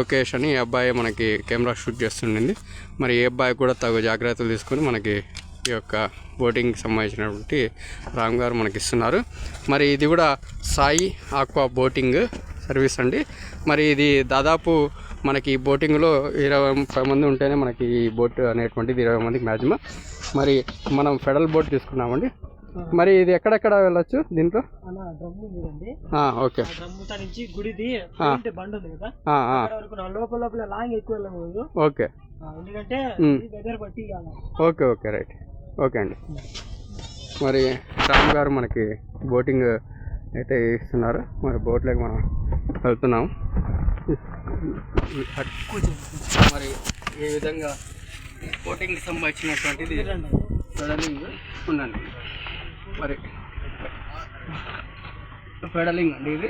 లోకేష్ అని ఈ అబ్బాయి మనకి కెమెరా షూట్ చేస్తుండింది మరి ఈ అబ్బాయి కూడా తగు జాగ్రత్తలు తీసుకొని మనకి ఈ యొక్క బోటింగ్కి సంబంధించినటువంటి రామ్ గారు మనకి ఇస్తున్నారు. మరి ఇది కూడా సాయి ఆక్వా బోటింగ్ సర్వీస్ అండి. మరి ఇది దాదాపు మనకి ఈ బోటింగ్లో ఇరవై ముప్పై మంది ఉంటేనే మనకి ఈ బోట్ అనేటువంటిది ఇరవై మందికి మ్యాక్సిమం మరి మనం ఫెడరల్ బోట్ తీసుకున్నామండి. మరి ఇది ఎక్కడెక్కడ వెళ్ళొచ్చు దీంట్లో? ఓకే. నుంచి గుడిది బండ్ ఉంది కదా. లోపల లోపల లాంగ్ ఎక్కువ వెళ్ళకూడదు. ఓకే. ఎందుకంటే. వెదర్ బట్టి ఓకే ఓకే రైట్. ఓకే అండి. మరి రామ్ గారు మనకి బోటింగ్ అయితే ఇస్తున్నారు. మరి బోట్లోకి మనం వెళ్తున్నాం. మరి ఏ విధంగా బోటింగ్కి సంబంధించినటువంటిది ఉండండి. మరి పెడలింగ్ అండి ఇది.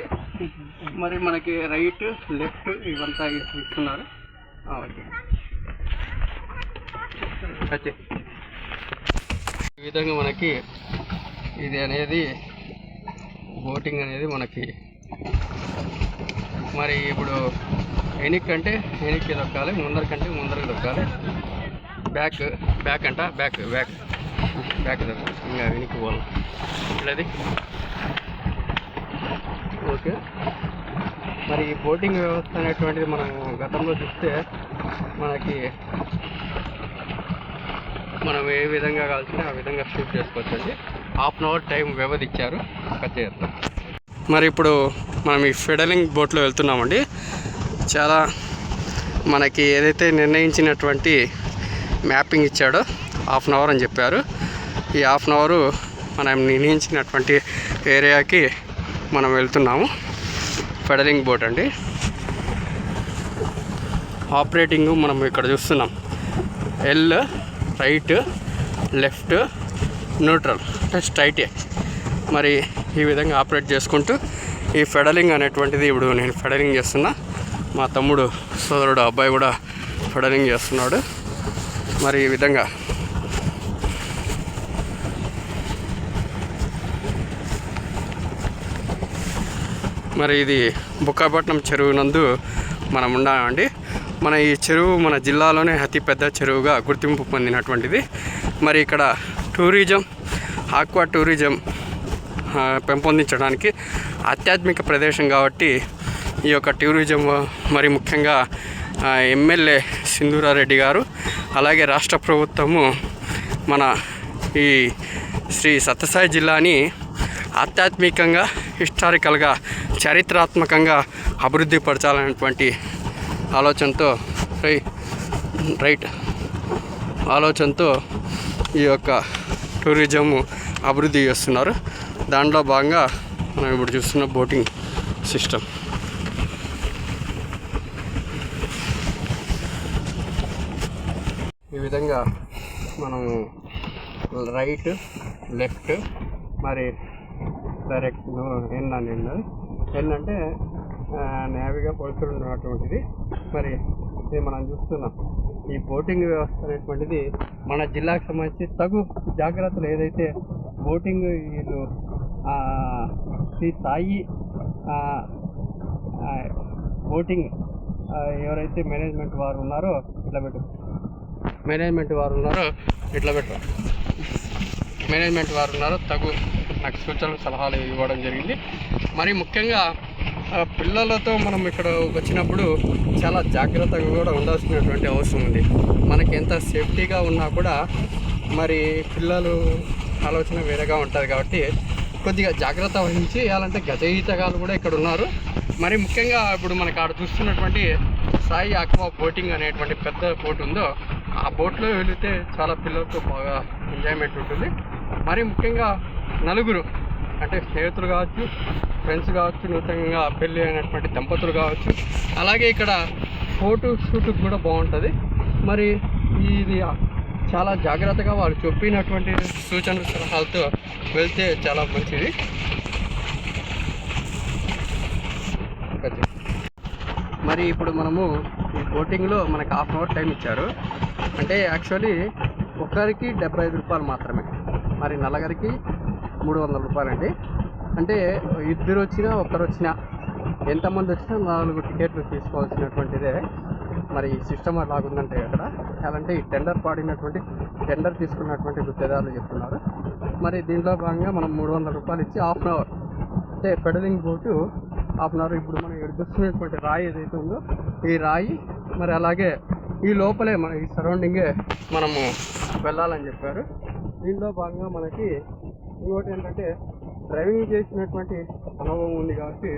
మరి మనకి రైట్ లెఫ్ట్ ఇవంతా ఇస్తున్నారు. ఓకే. ఈ విధంగా మనకి ఇది అనేది బోటింగ్ అనేది మనకి మరి ఇప్పుడు వెనక్కి అంటే వెనక్కి దొక్కాలి ముందర కంటే ముందరకు దొక్కాలి. బ్యాక్ బ్యాక్ అంట బ్యాక్ బ్యాక్. పోవాలి. ఇట్లది. ఓకే. మరి ఈ బోటింగ్ వ్యవస్థ అనేటువంటిది మనం గతంలో చూస్తే మనకి మనం ఏ విధంగా కావాల్సిన ఆ విధంగా షూట్ చేసుకోవచ్చు అండి హాఫ్ అన్ అవర్ టైం వ్యవధి ఇచ్చారు కట్ చేస్తాం మరి ఇప్పుడు మనం ఈ ఫెడలింగ్ బోట్లో వెళ్తున్నామండి. చాలా మనకి ఏదైతే నిర్ణయించినటువంటి మ్యాపింగ్ ఇచ్చాడో హాఫ్ అన్ అవర్ అని చెప్పారు. ఈ హాఫ్ అన్ అవరు మనం నిర్ణయించినటువంటి ఏరియాకి మనం వెళ్తున్నాము. ఫెడలింగ్ బోట్ అండి. ఆపరేటింగ్ మనం ఇక్కడ చూస్తున్నాం. ఎల్ రైట్ లెఫ్ట్ న్యూట్రల్ అంటే స్ట్రైటే మరి ఈ విధంగా ఆపరేట్ చేసుకుంటూ ఈ ఫెడలింగ్ అనేటువంటిది ఇప్పుడు నేను ఫెడలింగ్ చేస్తున్నా. మా తమ్ముడు సోదరుడు అబ్బాయి కూడా ఫెడలింగ్ చేస్తున్నాడు. మరి ఈ విధంగా మరి ఇది బుక్కాపట్నం చెరువు నందు మనం ఉన్నామండి మన ఈ చెరువు మన జిల్లాలోనే అతి పెద్ద చెరువుగా గుర్తింపు పొందినటువంటిది. మరి ఇక్కడ టూరిజం ఆక్వా టూరిజం పెంపొందించడానికి ఆధ్యాత్మిక ప్రదేశం కాబట్టి ఈ యొక్క టూరిజం మరి ముఖ్యంగా ఎమ్మెల్యే సింధూరారెడ్డి గారు అలాగే రాష్ట్ర ప్రభుత్వము మన ఈ శ్రీ సత్యసాయి జిల్లాని ఆధ్యాత్మికంగా హిస్టారికల్గా చారిత్రాత్మకంగా అభివృద్ధి పరచాలనేటువంటి ఆలోచనతో రై రైట్ ఆలోచనతో ఈ యొక్క టూరిజం అభివృద్ధి చేస్తున్నారు. దాంట్లో భాగంగా మనం ఇప్పుడు చూస్తున్న బోటింగ్ సిస్టమ్. ఈ విధంగా మనం రైట్ లెఫ్ట్ మరి డైరెక్ట్ ఎన్ ఏంటంటే ఉన్నది ఎన్ నేవిగా మరి ఇది మనం చూస్తున్నాం. ఈ బోటింగ్ వ్యవస్థ అనేటువంటిది మన జిల్లాకు సంబంధించి తగు జాగ్రత్తలు ఏదైతే బోటింగ్ వీళ్ళు శ్రీ సాయి బోటింగ్ ఎవరైతే మేనేజ్మెంట్ వారు ఉన్నారో ఇట్లా పెట్టు. మేనేజ్మెంట్ వారు ఉన్నారో ఇట్లా పెట్టు. మేనేజ్మెంట్ వారు ఉన్నారో తగు నాకు సూచనలు సలహాలు ఇవ్వడం జరిగింది. మరి ముఖ్యంగా ఆ, పిల్లలతో మనం ఇక్కడ వచ్చినప్పుడు చాలా జాగ్రత్తగా కూడా ఉండాల్సినటువంటి అవసరం ఉంది. మనకి ఎంత సేఫ్టీగా ఉన్నా కూడా మరి పిల్లలు ఆలోచన వేరేగా ఉంటుంది కాబట్టి కొద్దిగా జాగ్రత్త వహించి ఇవ్వాలంటే గజ ఈతగాలు కూడా ఇక్కడ ఉన్నారు. మరి ముఖ్యంగా ఇప్పుడు మనకి ఆడ చూస్తున్నటువంటి సాయి ఆక్వా బోటింగ్ అనేటువంటి పెద్ద బోట్ ఉందో ఆ బోట్లో వెళితే చాలా పిల్లలతో బాగా ఎంజాయ్మెంట్ ఉంటుంది. మరి ముఖ్యంగా నలుగురు. అంటే స్నేహితులు కావచ్చు ఫ్రెండ్స్ కావచ్చు నూతనంగా పెళ్ళి అయినటువంటి దంపతులు కావచ్చు. అలాగే ఇక్కడ ఫోటో షూట్ కూడా బాగుంటుంది. మరి ఇది చాలా జాగ్రత్తగా వాళ్ళు చెప్పినటువంటి సూచనలు సలహాలతో వెళ్తే చాలా మంచిది. మరి ఇప్పుడు మనము ఈ బోటింగ్లో మనకు హాఫ్ అన్ అవర్ టైం ఇచ్చారు. అంటే యాక్చువల్లీ ఒక్కరికి డెబ్బై ఐదు రూపాయలు మాత్రమే. మరి నలుగురికి మూడు వందల రూపాయలు అండి అంటే ఇద్దరు వచ్చినా ఒక్కరు వచ్చినా ఎంతమంది వచ్చినా నాలుగు టికెట్లు తీసుకోవాల్సినటువంటిదే. మరి ఈ సిస్టమ్ అలాగుందంటే అక్కడ అలాంటి ఈ టెండర్ పాడినటువంటి టెండర్ తీసుకున్నటువంటి గుత్తేదారులు చెప్తున్నారు. మరి దీంట్లో భాగంగా మనం మూడు వందల రూపాయలు ఇచ్చి హాఫ్ అన్ అవర్ అంటే pedalling boat half an hour ఇప్పుడు మనం ఎడుస్తున్నటువంటి రాయి ఏదైతే ఉందో ఈ రాయి మరి అలాగే ఈ లోపలే మన ఈ సరౌండింగే మనము వెళ్ళాలని చెప్పారు. దీనిలో భాగంగా మనకి ఇంకోటి ఏంటంటే డ్రైవింగ్ చేసినటువంటి అనుభవం ఉంది కాబట్టి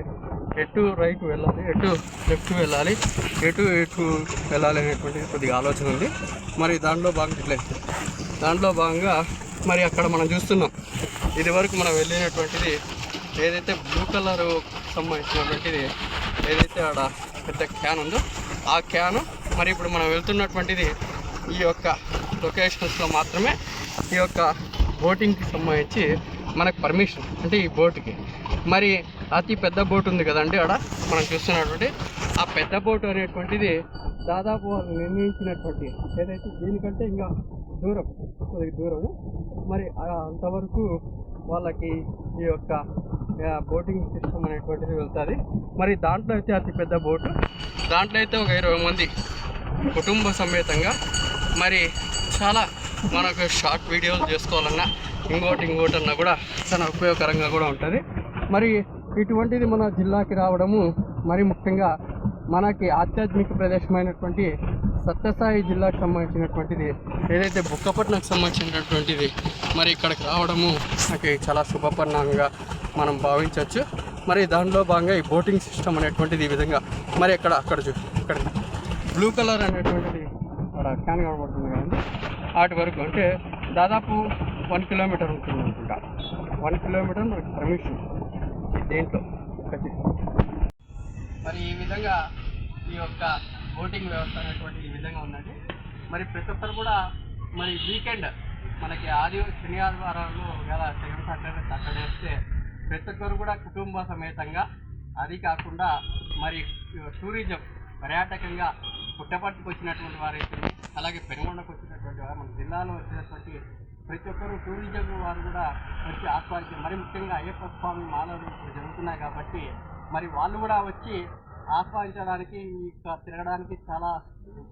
ఎటు రైట్ వెళ్ళాలి ఎటు లెఫ్ట్ వెళ్ళాలి ఎటు ఎటు వెళ్ళాలి అనేటువంటి కొద్దిగా ఆలోచన ఉంది. మరి దాంట్లో భాగం ఇట్లే. దాంట్లో భాగంగా మరి అక్కడ మనం చూస్తున్నాం ఇది వరకు మనం వెళ్ళినటువంటిది ఏదైతే బ్లూ కలర్ సంబంధించినటువంటిది ఏదైతే ఆడ పెద్ద క్యాన్ ఉందో ఆ క్యాను మరి ఇప్పుడు మనం వెళ్తున్నటువంటిది ఈ యొక్క లొకేషన్స్లో మాత్రమే ఈ యొక్క బోటింగ్కి సంబంధించి మనకు పర్మిషన్ అంటే ఈ బోట్కి. మరి అతి పెద్ద బోట్ ఉంది కదండి ఆడ మనం చూస్తున్నటువంటి. ఆ పెద్ద బోట్ అనేటువంటిది దాదాపు వాళ్ళు నిర్ణయించినటువంటి ఏదైతే దీనికంటే ఇంకా దూరం కొద్దిగా దూరం. మరి అంతవరకు వాళ్ళకి ఈ యొక్క బోటింగ్ సిస్టమ్ అనేటువంటిది వెళ్తుంది. మరి దాంట్లో అయితే అతి పెద్ద బోటు. దాంట్లో అయితే ఒక ఇరవై మంది కుటుంబ సమేతంగా మరి చాలా మనకు షార్ట్ వీడియోలు చేసుకోవాలన్నా ఇంకోటి ఇంకోటి అన్నా కూడా చాలా ఉపయోగకరంగా కూడా ఉంటుంది. మరి ఇటువంటిది మన జిల్లాకి రావడము మరి ముఖ్యంగా మనకి ఆధ్యాత్మిక ప్రదేశమైనటువంటి సత్యసాయి జిల్లాకు సంబంధించినటువంటిది ఏదైతే బుక్కపట్నంకి సంబంధించినటువంటిది మరి ఇక్కడికి రావడము నాకు చాలా శుభపరిణామంగా మనం భావించవచ్చు. మరి దానిలో భాగంగా ఈ బోటింగ్ సిస్టమ్ అనేటువంటిది ఈ విధంగా మరి ఇక్కడ అక్కడ చూ ఇక్కడ. బ్లూ కలర్ అనేటువంటిది అక్కడ క్యాన్ కనబడుతుంది కదండి. వాటి వరకు అంటే దాదాపు వన్ కిలోమీటర్ ఉంటుంది అనుకుంటా. వన్ కిలోమీటర్ మనకి పర్మిషన్ దేంట్లో? మరి ఈ విధంగా ఈ యొక్క బోటింగ్ వ్యవస్థ అనేటువంటి ఈ విధంగా ఉందండి. మరి ప్రతి ఒక్కరు కూడా మరి వీకెండ్ మనకి ఆది శని ఆదివారాలు లేదా సెకండ్ సాటర్డే సాటర్డే వస్తే ప్రతి ఒక్కరు కూడా కుటుంబ సమేతంగా అది కాకుండా మరి టూరిజం పర్యాటకంగా పుట్టపట్టుకు వచ్చినటువంటి వారైతే అలాగే పెనుగొండకు వచ్చినటువంటి వారు మన జిల్లాలో వచ్చినటువంటి ప్రతి ఒక్కరూ టూరిజం వారు కూడా వచ్చి ఆస్వాదించి మరి ముఖ్యంగా అయ్యప్ప స్వామి మాలలు ఇప్పుడు జరుగుతున్నాయి కాబట్టి మరి వాళ్ళు కూడా వచ్చి ఆస్వాదించడానికి తిరగడానికి చాలా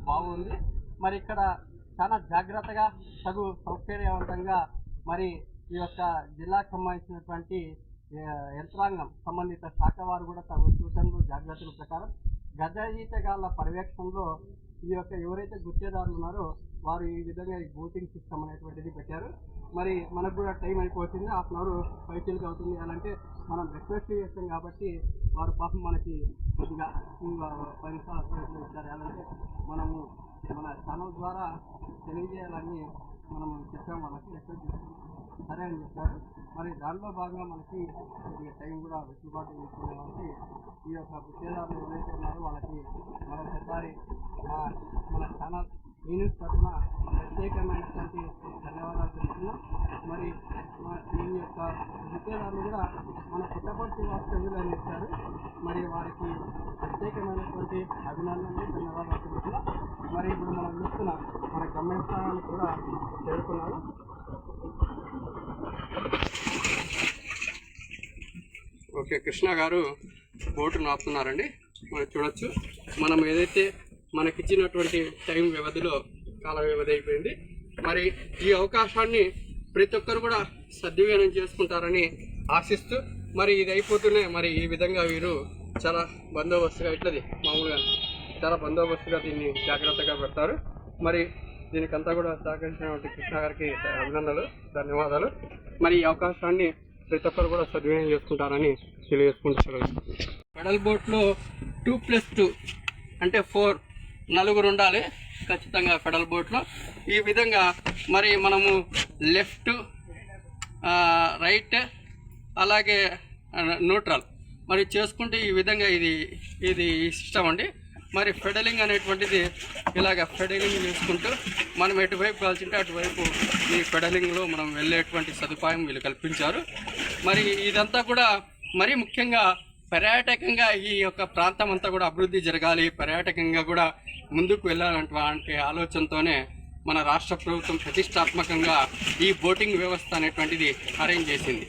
బాగుంది. మరి ఇక్కడ చాలా జాగ్రత్తగా తగు సౌకర్యవంతంగా మరి ఈ యొక్క జిల్లాకు సంబంధించినటువంటి యంత్రాంగం సంబంధిత శాఖ వారు కూడా తగు సూచనలు జాగ్రత్తల ప్రకారం గజ ఈతగాళ్ళ పర్యవేక్షణలో ఈ యొక్క ఎవరైతే గుత్తేదారులు ఉన్నారో వారు ఈ విధంగా ఈ బోటింగ్ సిస్టమ్ అనేటువంటిది పెట్టారు. మరి మనకు కూడా టైం అయిపోతుంది హాఫ్ అన్ అవర్ పైకిల్కి అవుతుంది. అలాంటే మనం రిక్వెస్ట్ చేస్తాం కాబట్టి వారు పాపం మనకి కొద్దిగా ఇంకా పది నిమిషాలు ఇచ్చారు. అలాంటే మనము మన ఛానల్ ద్వారా తెలియజేయాలని మనం చెప్పాము వాళ్ళకి. రిక్వెస్ట్ చేస్తాం సరే అని చెప్పారు మరి దానిలో భాగంగా మనకి కొద్దిగా టైం కూడా వెసులుబాటు చేసుకునే వాళ్ళకి ఈ యొక్క విషయాలు ఎవరైతే ఉన్నారో వాళ్ళకి మరొకసారి మన ఛానల్ యూనిట్ తరఫున ప్రత్యేకమైనటువంటి ధన్యవాదాలు తెలుస్తున్నాం మరి మా యొక్క గుత్తేదారులు కూడా మన పుట్టపర్తి వాస్తవ్యులు అందిస్తారు మరి వారికి ప్రత్యేకమైనటువంటి అభినందనలు ధన్యవాదాలు తెలుస్తున్నాం మరి ఇప్పుడు మనం చూస్తున్నాం మన గమ్యస్థానాన్ని కూడా చేరుకున్నారు ఓకే కృష్ణ గారు బోటు నాపుతున్నారండి. మనం చూడొచ్చు. మనం ఏదైతే మనకిచ్చినటువంటి టైం వ్యవధిలో కాల వ్యవధి అయిపోయింది మరి ఈ అవకాశాన్ని ప్రతి ఒక్కరు కూడా సద్వినియోగం చేసుకుంటారని ఆశిస్తూ మరి ఇది అయిపోతూనే మరి ఈ విధంగా వీరు చాలా బందోబస్తుగా ఇట్లది మామూలుగా చాలా బందోబస్తుగా దీన్ని జాగ్రత్తగా పెడతారు. మరి దీనికంతా కూడా సహకరించినటువంటి కృష్ణ గారికి అభినందనలు ధన్యవాదాలు. మరి ఈ అవకాశాన్ని ప్రతి ఒక్కరు కూడా సద్వినియోగం చేసుకుంటారని తెలియజేసుకుంటారు పెడల్ బోట్లో టూ ప్లస్ టూ అంటే ఫోర్ నలుగురు ఉండాలి ఖచ్చితంగా పెడల్ బోట్లో. ఈ విధంగా మరి మనము లెఫ్ట్ రైట్ అలాగే న్యూట్రల్. మరి చేసుకుంటే ఈ విధంగా ఇది ఇది సిస్టమ్ అండి. మరి ఫెడలింగ్ అనేటువంటిది ఇలాగ ఫెడలింగ్ చేసుకుంటూ మనం ఎటువైపు కాల్చింటే అటువైపు ఈ ఫెడలింగ్లో మనం వెళ్ళేటువంటి సదుపాయం వీళ్ళు కల్పించారు. మరి ఇదంతా కూడా మరీ ముఖ్యంగా పర్యాటకంగా ఈ యొక్క ప్రాంతం అంతా కూడా అభివృద్ధి జరగాలి. పర్యాటకంగా కూడా ముందుకు వెళ్ళాలన్నటువంటి ఆలోచనతోనే మన రాష్ట్ర ప్రభుత్వం ప్రతిష్టాత్మకంగా ఈ బోటింగ్ వ్యవస్థ అనేటువంటిది అరేంజ్ చేసింది.